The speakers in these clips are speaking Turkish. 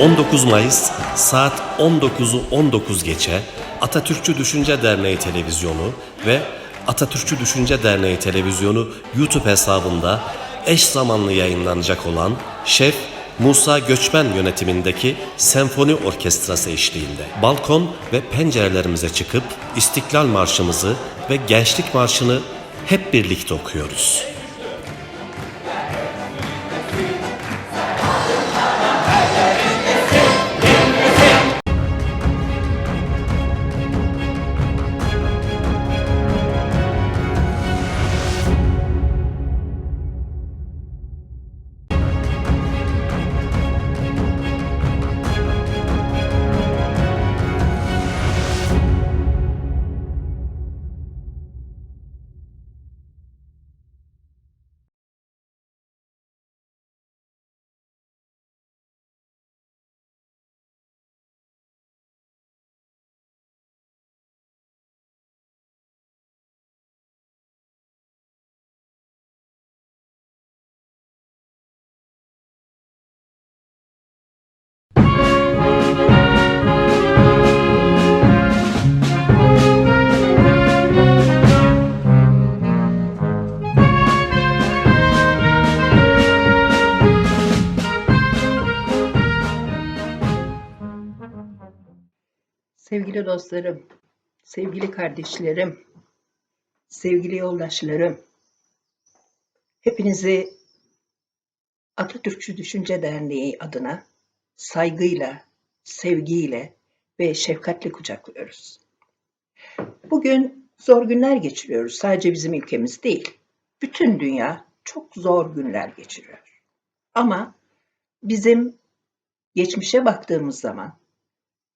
19 Mayıs saat 19'u 19 geçe Atatürkçü Düşünce Derneği Televizyonu ve Atatürkçü Düşünce Derneği Televizyonu YouTube hesabında eş zamanlı yayınlanacak olan Şef Musa Göçmen yönetimindeki senfoni orkestrası eşliğinde balkon ve pencerelerimize çıkıp İstiklal Marşımızı ve Gençlik Marşı'nı hep birlikte okuyoruz. Sevgili dostlarım, sevgili kardeşlerim, sevgili yoldaşlarım, hepinizi Atatürkçü Düşünce Derneği adına saygıyla, sevgiyle ve şefkatle kucaklıyoruz. Bugün zor günler geçiriyoruz. Sadece bizim ülkemiz değil. Bütün dünya çok zor günler geçiriyor. Ama bizim geçmişe baktığımız zaman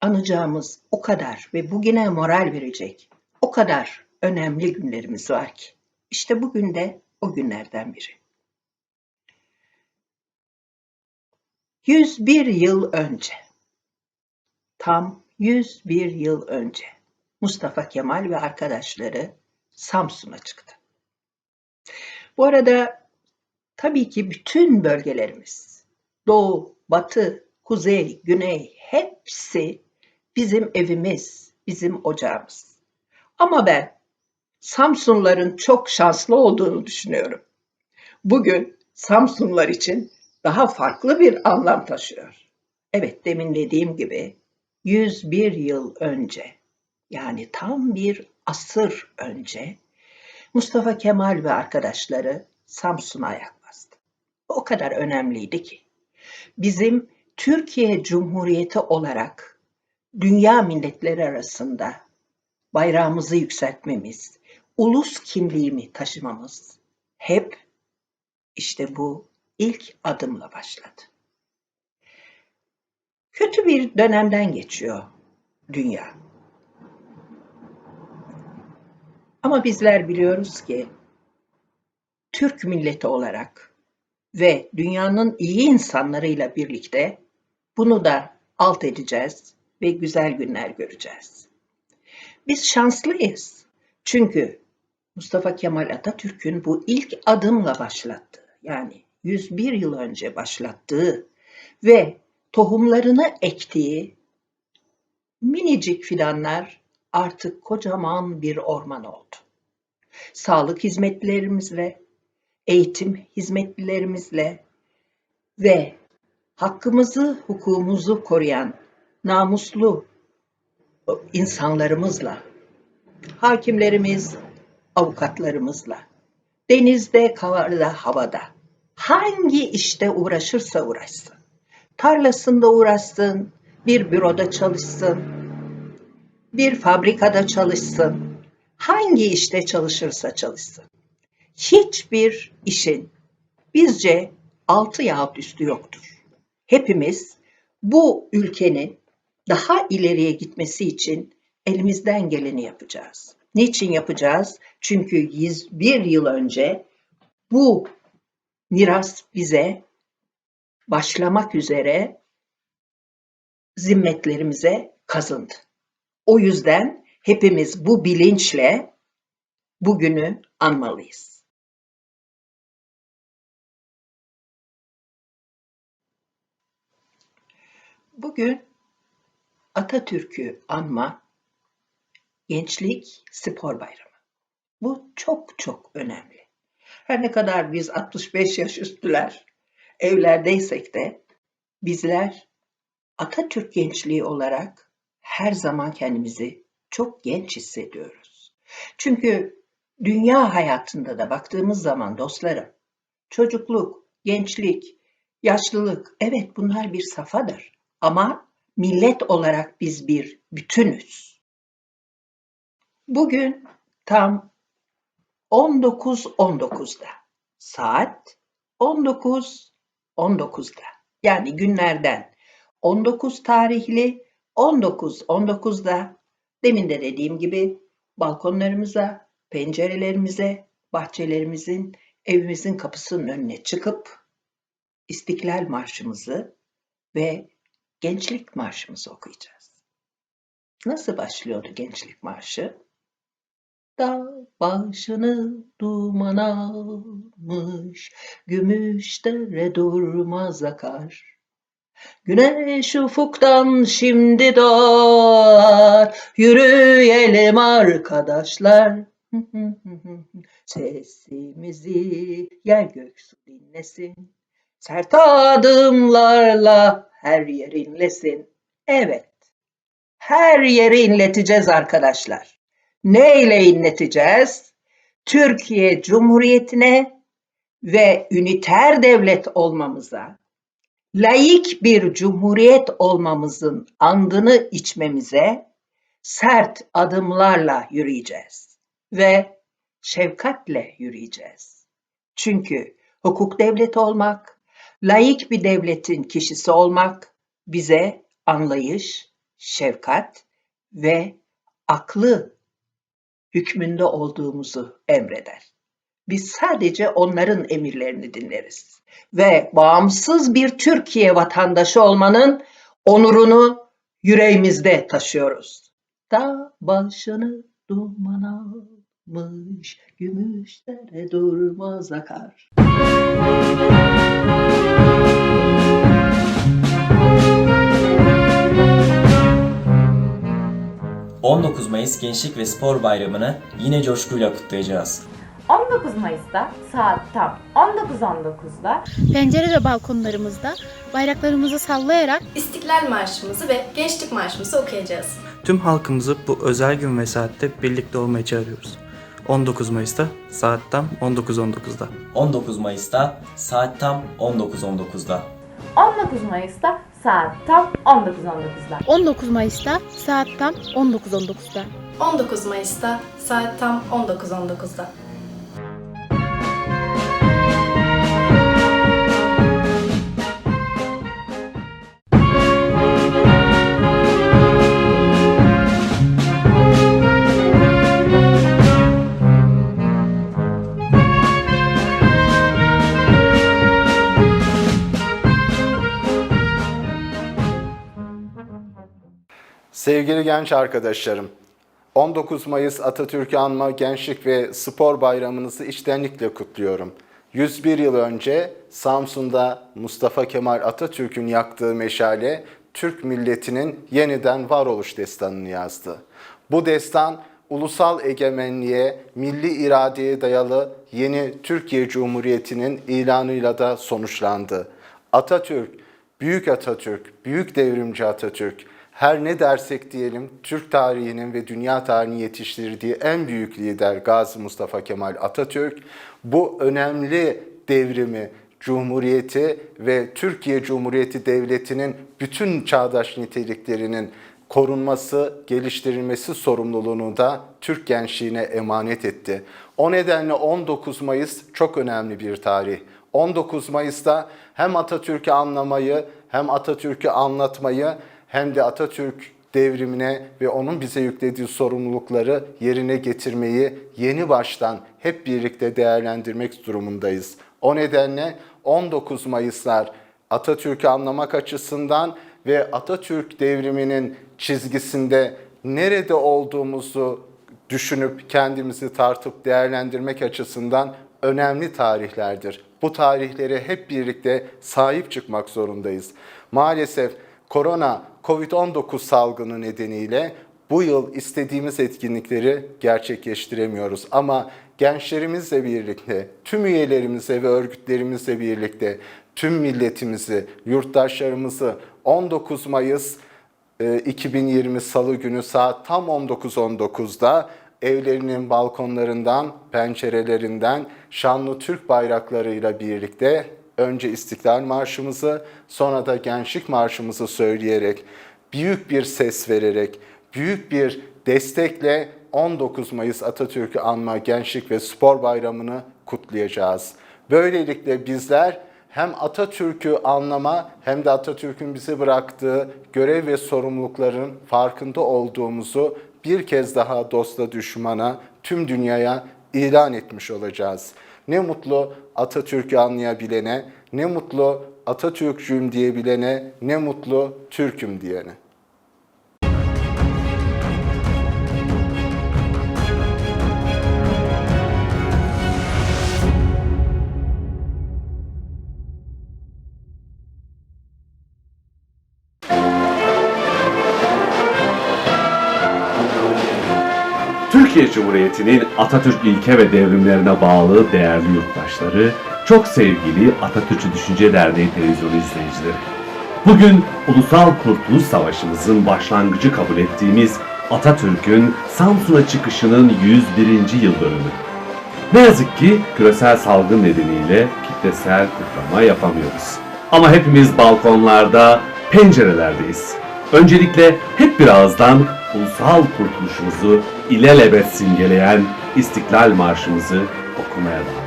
anacağımız o kadar ve bugüne moral verecek o kadar önemli günlerimiz var ki. İşte bugün de o günlerden biri. 101 yıl önce, tam 101 yıl önce Mustafa Kemal ve arkadaşları Samsun'a çıktı. Bu arada tabii ki bütün bölgelerimiz, doğu, batı, kuzey, güney hepsi bizim evimiz, bizim ocağımız. Ama ben Samsunların çok şanslı olduğunu düşünüyorum. Bugün Samsunlar için daha farklı bir anlam taşıyor. Evet demin dediğim gibi 101 yıl önce yani tam bir asır önce Mustafa Kemal ve arkadaşları Samsun'a ayak bastı. O kadar önemliydi ki bizim Türkiye Cumhuriyeti olarak dünya milletleri arasında bayrağımızı yükseltmemiz, ulus kimliğimi taşımamız hep işte bu ilk adımla başladı. Kötü bir dönemden geçiyor dünya. Ama bizler biliyoruz ki Türk milleti olarak ve dünyanın iyi insanlarıyla birlikte bunu da alt edeceğiz ve güzel günler göreceğiz. Biz şanslıyız. Çünkü Mustafa Kemal Atatürk'ün bu ilk adımla başlattığı, yani 101 yıl önce başlattığı ve tohumlarını ektiği minicik fidanlar artık kocaman bir orman oldu. Sağlık hizmetlerimizle, eğitim hizmetlilerimizle ve hakkımızı, hukukumuzu koruyan namuslu insanlarımızla, hakimlerimiz, avukatlarımızla, denizde, karada, havada, hangi işte uğraşırsa uğraşsın, tarlasında uğraşsın, bir büroda çalışsın, bir fabrikada çalışsın, hangi işte çalışırsa çalışsın. Hiçbir işin bizce altı yahut üstü yoktur. Hepimiz bu ülkenin daha ileriye gitmesi için elimizden geleni yapacağız. Niçin yapacağız? Çünkü 101 yıl önce bu miras bize başlamak üzere zimmetlerimize kazındı. O yüzden hepimiz bu bilinçle bugünü anmalıyız. Bugün Atatürk'ü anma Gençlik Spor Bayramı. Bu çok çok önemli. Her ne kadar biz 65 yaş üstüler evlerdeysek de bizler Atatürk gençliği olarak her zaman kendimizi çok genç hissediyoruz. Çünkü dünya hayatında da baktığımız zaman dostlarım, çocukluk, gençlik, yaşlılık evet bunlar bir safadır ama millet olarak biz bir bütünüz. Bugün tam 19.19'da saat 19.19'da yani günlerden 19 tarihli 19.19'da demin de dediğim gibi balkonlarımıza, pencerelerimize, bahçelerimizin, evimizin kapısının önüne çıkıp İstiklal Marşımızı ve Gençlik Marşımızı okuyacağız. Nasıl başlıyordu Gençlik Marşı? Dağ başını duman almış, gümüş dere durmaz akar. Güneş ufuktan şimdi doğar, yürüyelim arkadaşlar. Sesimizi yer gök su dinlesin, sert adımlarla her yer inlesin. Evet, her yeri inleteceğiz arkadaşlar. Neyle inleteceğiz? Türkiye Cumhuriyeti'ne ve üniter devlet olmamıza, laik bir cumhuriyet olmamızın andını içmemize sert adımlarla yürüyeceğiz ve şefkatle yürüyeceğiz. Çünkü hukuk devleti olmak, laik bir devletin kişisi olmak bize anlayış, şefkat ve aklı hükmünde olduğumuzu emreder. Biz sadece onların emirlerini dinleriz ve bağımsız bir Türkiye vatandaşı olmanın onurunu yüreğimizde taşıyoruz. Dağ başını duman almış, gümüşlere durmaz akar. 19 Mayıs Gençlik ve Spor Bayramı'nı yine coşkuyla kutlayacağız. 19 Mayıs'ta saat tam 19.19'da Pencere ve balkonlarımızda bayraklarımızı sallayarak İstiklal Marşımızı ve Gençlik Marşımızı okuyacağız. Tüm halkımızı bu özel gün ve saatte birlikte olmaya çağırıyoruz. 19 Mayıs'ta saat tam 19.19'da. 19 Mayıs'ta saat tam 19.19'da. 19 Mayıs'ta saat tam 19.19'da 19 Mayıs'ta saat tam 19.19'da. 19 Mayıs'ta saat tam 19.19'da. Sevgili genç arkadaşlarım, 19 Mayıs Atatürk'ü anma Gençlik ve Spor Bayramınızı içtenlikle kutluyorum. 101 yıl önce Samsun'da Mustafa Kemal Atatürk'ün yaktığı meşale Türk milletinin yeniden varoluş destanını yazdı. Bu destan ulusal egemenliğe, milli iradeye dayalı yeni Türkiye Cumhuriyeti'nin ilanıyla da sonuçlandı. Atatürk, Büyük Atatürk, Büyük Devrimci Atatürk, her ne dersek diyelim Türk tarihinin ve dünya tarihinin yetiştirdiği en büyük lider Gazi Mustafa Kemal Atatürk bu önemli devrimi, Cumhuriyeti ve Türkiye Cumhuriyeti Devleti'nin bütün çağdaş niteliklerinin korunması, geliştirilmesi sorumluluğunu da Türk gençliğine emanet etti. O nedenle 19 Mayıs çok önemli bir tarih. 19 Mayıs'ta hem Atatürk'ü anlamayı hem Atatürk'ü anlatmayı hem de Atatürk devrimine ve onun bize yüklediği sorumlulukları yerine getirmeyi yeni baştan hep birlikte değerlendirmek durumundayız. O nedenle 19 Mayıslar Atatürk'ü anlamak açısından ve Atatürk devriminin çizgisinde nerede olduğumuzu düşünüp kendimizi tartıp değerlendirmek açısından önemli tarihlerdir. Bu tarihlere hep birlikte sahip çıkmak zorundayız. Maalesef korona COVID-19 salgını nedeniyle bu yıl istediğimiz etkinlikleri gerçekleştiremiyoruz. Ama gençlerimizle birlikte, tüm üyelerimizle ve örgütlerimizle birlikte tüm milletimizi, yurttaşlarımızı 19 Mayıs e, 2020 Salı günü saat tam 19.19'da evlerinin balkonlarından, pencerelerinden şanlı Türk bayraklarıyla birlikte önce İstiklal Marşımızı, sonra da Gençlik Marşımızı söyleyerek, büyük bir ses vererek, büyük bir destekle 19 Mayıs Atatürk'ü anma Gençlik ve Spor Bayramı'nı kutlayacağız. Böylelikle bizler hem Atatürk'ü anlama hem de Atatürk'ün bize bıraktığı görev ve sorumlulukların farkında olduğumuzu bir kez daha dosta düşmana, tüm dünyaya ilan etmiş olacağız. Ne mutlu Atatürk'ü anlayabilene, ne mutlu Atatürkçüyüm diyebilene, ne mutlu Türk'üm diyene. Türkiye Cumhuriyeti'nin Atatürk ilke ve devrimlerine bağlı değerli yurttaşları, çok sevgili Atatürkçü Düşünce Derneği televizyonu izleyicileri. Bugün Ulusal Kurtuluş Savaşımızın başlangıcı kabul ettiğimiz Atatürk'ün Samsun'a çıkışının 101. yıl dönümü. Ne yazık ki küresel salgın nedeniyle kitlesel kutlama yapamıyoruz. Ama hepimiz balkonlarda, pencerelerdeyiz. Öncelikle hep bir ağızdan ulusal kurtuluşumuzu ilelebet simgeleyen İstiklal Marşımızı okumaya davet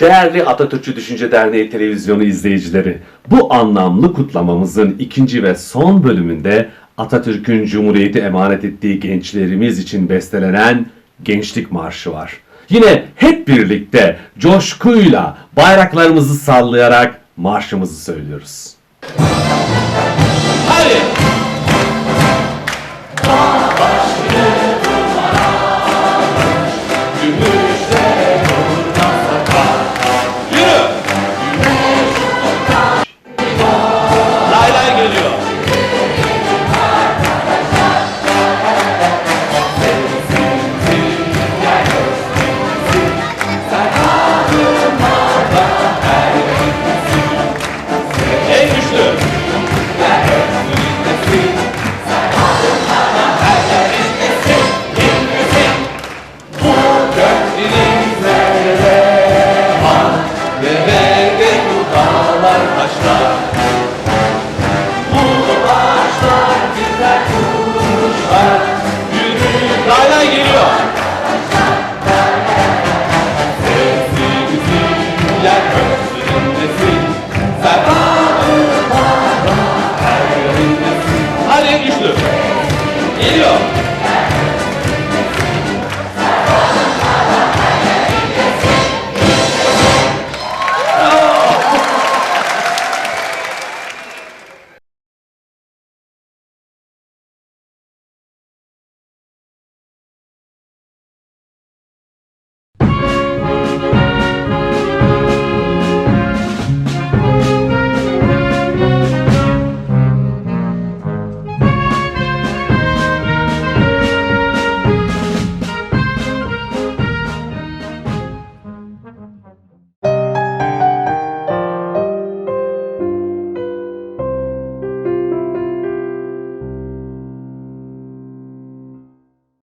Değerli Atatürkçü Düşünce Derneği televizyonu izleyicileri, bu anlamlı kutlamamızın ikinci ve son bölümünde Atatürk'ün Cumhuriyeti emanet ettiği gençlerimiz için bestelenen Gençlik Marşı var. Yine hep birlikte coşkuyla bayraklarımızı sallayarak marşımızı söylüyoruz. Hadi!